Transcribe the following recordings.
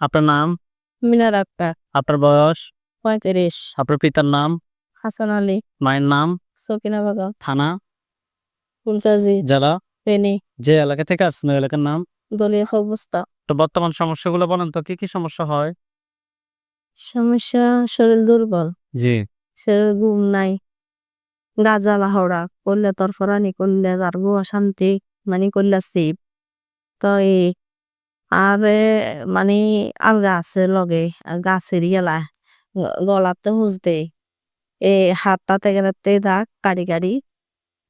আপনার নাম? মিনার আক্তার। আপনার বয়স? পঁয়ত্রিশ। আপনার পিতার নাম? হাসান আলী। মায়ের নাম? সকিনা বাগা থানা? ফুলকাজি জেলা? ফেনী। যে এলাকা থেকে আসছেন ওই এলাকার নাম? দলীয় অবস্থা তো বর্তমান সমস্যাগুলো বলেন তো কি কি সমস্যা হয়? সমস্যা শরীর দুর্বল। জি। শরীর ঘুম নাই। গাজালা হওড়া। করলে তরফরানি করলে তার গো অশান্তি মানে করলে শিব তো এই আর মানে আর গাছের লগে গাছের ইয়েলা গলাতে হুঁজ দে এ হাতটাতে গেলাতে দাগ কাড়ি কাড়ি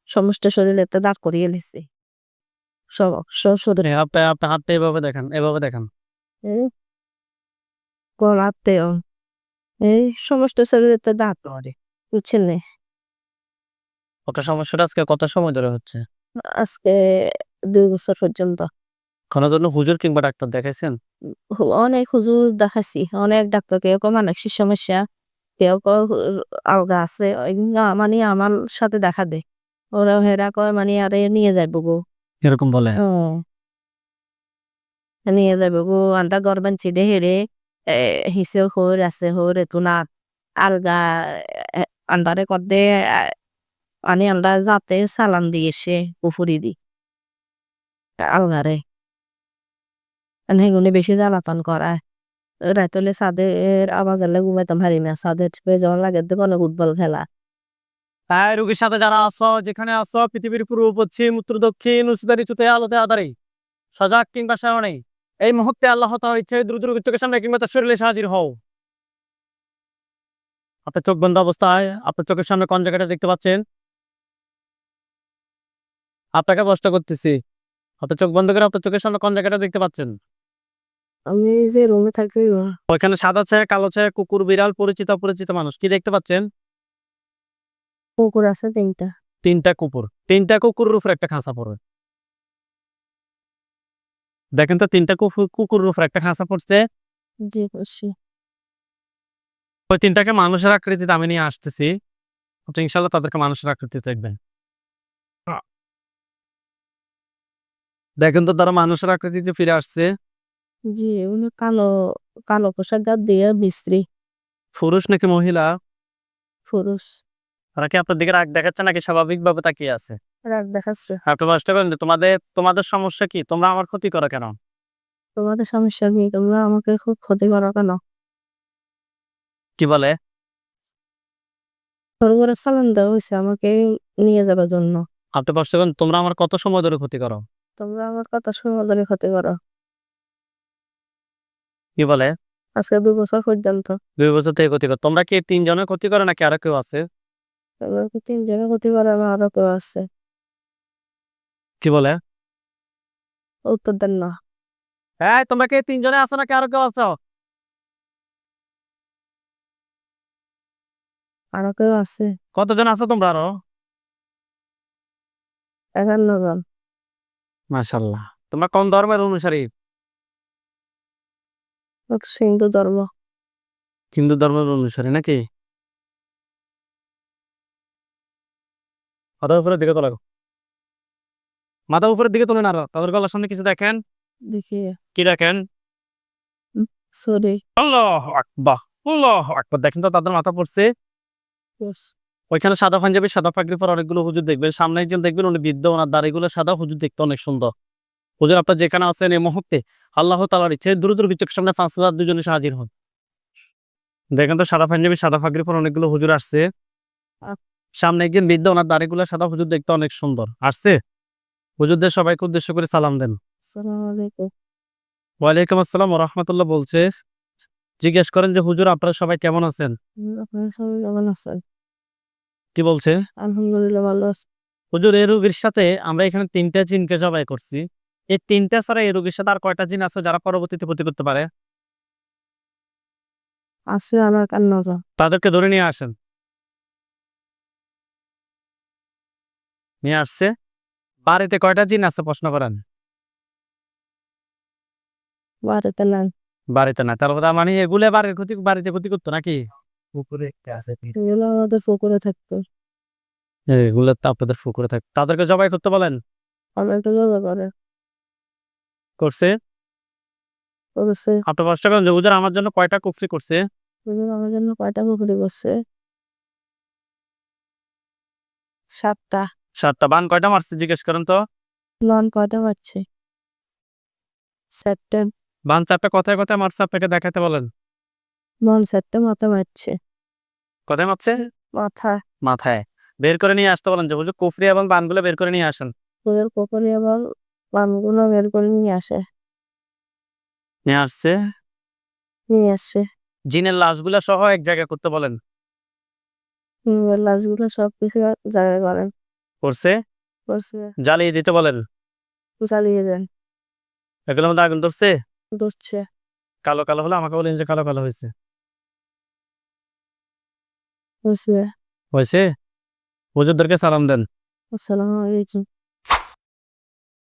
সমস্ত শরীরেতে দাগ করিয়ে লিছে। আপনি হাতটা এভাবে দেখেন এভাবে দেখেন। গলাতেও এই সমস্ত শরীরেতে দাগ করে বুঝছেন? ওটা সমস্যাটা আজকে কত সময় ধরে হচ্ছে? আজকে দুই বছর পর্যন্ত। কোনো জন্য হুজুর কিংবা ডাক্তার দেখাইছেন? হু- অনেক হুজুর দেখাছি অনেক ডাক্তার কেউ কেউ মানসিক সমস্যা কেউ হু- আলগা আছে মানে আমার সাথে দেখা দে। ওরা হেরা কয় মানে আরে নিয়ে যাইব গো। এরকম বলে। নিয়ে যাইব গো আন্টা গরবান ছিদে হেরে হিসেও হর আছে হর এতো না আলগা আন্দারে কদে মানে আন্ডা যাতে সালান দিয়েছে পুফুরি দি। আলগারে সেগুলি বেশি জ্বালাতন করায়। রাতলে সাদের আওয়াজ এলে ঘুমাইতাম হারি না, সাদের বেজন লাগে তো কোনো ফুটবল খেলা। তাই রোগীর সাথে যারা আছো, যেখানে আছো, পৃথিবীর পূর্ব, পশ্চিম, উত্তর, দক্ষিণ উচ্চতারি চুতে আলোতে আদারি, সজাগ কিংবা নেই এই মুহূর্তে আল্লাহ তার ইচ্ছে দ্রুত রোগীর চোখের সামনে কিংবা তার শরীরে হাজির হও। আপনার চোখ বন্ধ অবস্থায়, আপনার চোখের সামনে কোন জায়গাটা দেখতে পাচ্ছেন? আপনাকে কষ্ট করতেছি, আপনার চোখ বন্ধ করে আপনার চোখের সামনে কোন জায়গাটা দেখতে পাচ্ছেন? আমি যে রুমে থাকি ওইখানে সাদা ছায়া কালো ছায়া কুকুর বিড়াল পরিচিত অপরিচিত মানুষ কি দেখতে পাচ্ছেন? পুকুর আছে তিনটা। তিনটা কুকুর। তিনটা কুকুরের উপর একটা খাঁচা পড়বে দেখেন তো তিনটা কুকুর কুকুরের উপর একটা খাঁচা পড়ছে। জি বসি ওই তিনটাকে মানুষের আকৃতিতে আমি নিয়ে আসতেছি। ইনশাল্লাহ তাদেরকে মানুষের আকৃতিতে দেখবেন। দেখেন তো তারা মানুষের আকৃতিতে ফিরে আসছে। জি উনি কালো কালো পোশাক দিয়ে মিস্ত্রি। পুরুষ নাকি মহিলা? পুরুষ। তারা কি আপনার দিকে রাগ দেখাচ্ছে নাকি স্বাভাবিকভাবে তাকিয়ে আছে? রাগ দেখাচ্ছে। আপনি প্রশ্ন করেন যে, তোমাদের তোমাদের সমস্যা কি? তোমরা আমার ক্ষতি করো কেন? তোমাদের সমস্যা কি? তোমরা আমাকে খুব ক্ষতি করো কেন? কি বলে? তোর করে চালান দেওয়া আমাকে নিয়ে যাবার জন্য। আপনি প্রশ্ন করেন তোমরা আমার কত সময় ধরে ক্ষতি করো? তোমরা আমার কত সময় ধরে ক্ষতি করো? কি বলে? আজকে দু বছর পর্যন্ত। দুই বছর থেকে ক্ষতি করো তোমরা কি তিনজনের ক্ষতি করো নাকি আরও কেউ আছে? কি তিনজনে ক্ষতি করে আমার আরও কেউ আছে? কি বলে? উত্তর দেন না। হ্যাঁ তোমরা কি তিনজনে আছো নাকি আরও কেউ আছো? আরও কেউ আছে? কতজন আছো তোমরা আরও? একান্ন জন। মাশাল্লাহ তোমরা কোন ধর্মের অনুসারী? হিন্দু ধর্ম। হিন্দু ধর্মের অনুসারে নাকি? মাথার উপরের দিকে তোলা মাথা উপরের দিকে তুলে না আরও তাদের গলার সামনে কিছু দেখেন? দেখি। কি দেখেন? সরি আল্লাহ আকবার আল্লাহ আকবার। দেখেন তো তাদের মাথা পড়ছে। ওইখানে সাদা পাঞ্জাবি সাদা পাগড়ি পর অনেকগুলো হুজুর দেখবেন। সামনে একজন দেখবেন উনি বৃদ্ধ ওনার দাড়িগুলো সাদা হুজুর দেখতে অনেক সুন্দর। হুজুর আপনার যেখানে আছেন এই মুহূর্তে আল্লাহ তালার ইচ্ছে দ্রুত চোখের সামনে পাঁচ হাজার দুজনে হাজির হন। দেখেন তো সাদা পাঞ্জাবি সাদা পাগড়ি পর অনেকগুলো হুজুর আসছে। সামনে একজন বৃদ্ধ ওনার দাড়িগুলো সাদা হুজুর দেখতে অনেক সুন্দর। আসছে? হুজুরদের সবাইকে উদ্দেশ্য করে সালাম দেন। ওয়ালাইকুম আসসালাম রহমতুল্লাহ বলছে। জিজ্ঞেস করেন যে হুজুর আপনারা সবাই কেমন আছেন? আপনারা সবাই কেমন আছেন? কি বলছে? আলহামদুলিল্লাহ ভালো আছি। হুজুর এই রোগীর সাথে আমরা এখানে তিনটা জিনকে সবাই করছি। এই তিনটা ছাড়া এই রোগীর সাথে আর কয়টা জিন আছে যারা পরবর্তীতে ক্ষতি করতে পারে? আছে আমার একান্ন তাদেরকে ধরে নিয়ে আসেন। নিয়ে আসছে। বাড়িতে কয়টা জিন আছে প্রশ্ন করেন? বাড়িতে নেন বাড়িতে না তার কথা মানে এগুলো বাড়ির ক্ষতি বাড়িতে ক্ষতি করতো নাকি? পুকুরে একটা আছে এগুলো আমাদের পুকুরে থাকতো। এগুলো তো আপনাদের পুকুরে থাকে তাদেরকে জবাই করতে বলেন। আমরা একটু জবা করে। করছে। করেছে আপনি কষ্ট করেন যে হুজুর আমার জন্য কয়টা কুফরি করছে? হুজুর আমার জন্য কয়টা পুকুরি করছে? সাতটা। সাতটা। বান কয়টা মারছে জিজ্ঞেস করেন তো। লন কয়টা পাচ্ছে চারটে। বান চারটা কথায় কথায় মারছে আপনাকে দেখাতে বলেন। লন চারটে মাথা মারছে। কথায় মারছে? মাথা। মাথায়। বের করে নিয়ে আসতে বলেন যে হুজুর কুফরি এবং বানগুলো বের করে নিয়ে আসেন। হুজুর পুকুরি এবং পানগুলো বের করে নিয়ে আসে নিয়ে আসছে নিয়ে আসছে জিনের লাশগুলা সহ এক জায়গায় করতে বলেন। হুজুর লাশগুলো সব কিছু জায়গায় করেন। করছে? করছে। জ্বালিয়ে দিতে বলেন। চালিয়ে দেন। এগুলোর মধ্যে আগুন ধরছে? ধরছে। কালো কালো হলে আমাকে বলেন যে কালো কালো হয়েছে। হচ্ছে হয়েছে? হুজুরদেরকে সালাম দেন। আসসালামু আলাইকুম।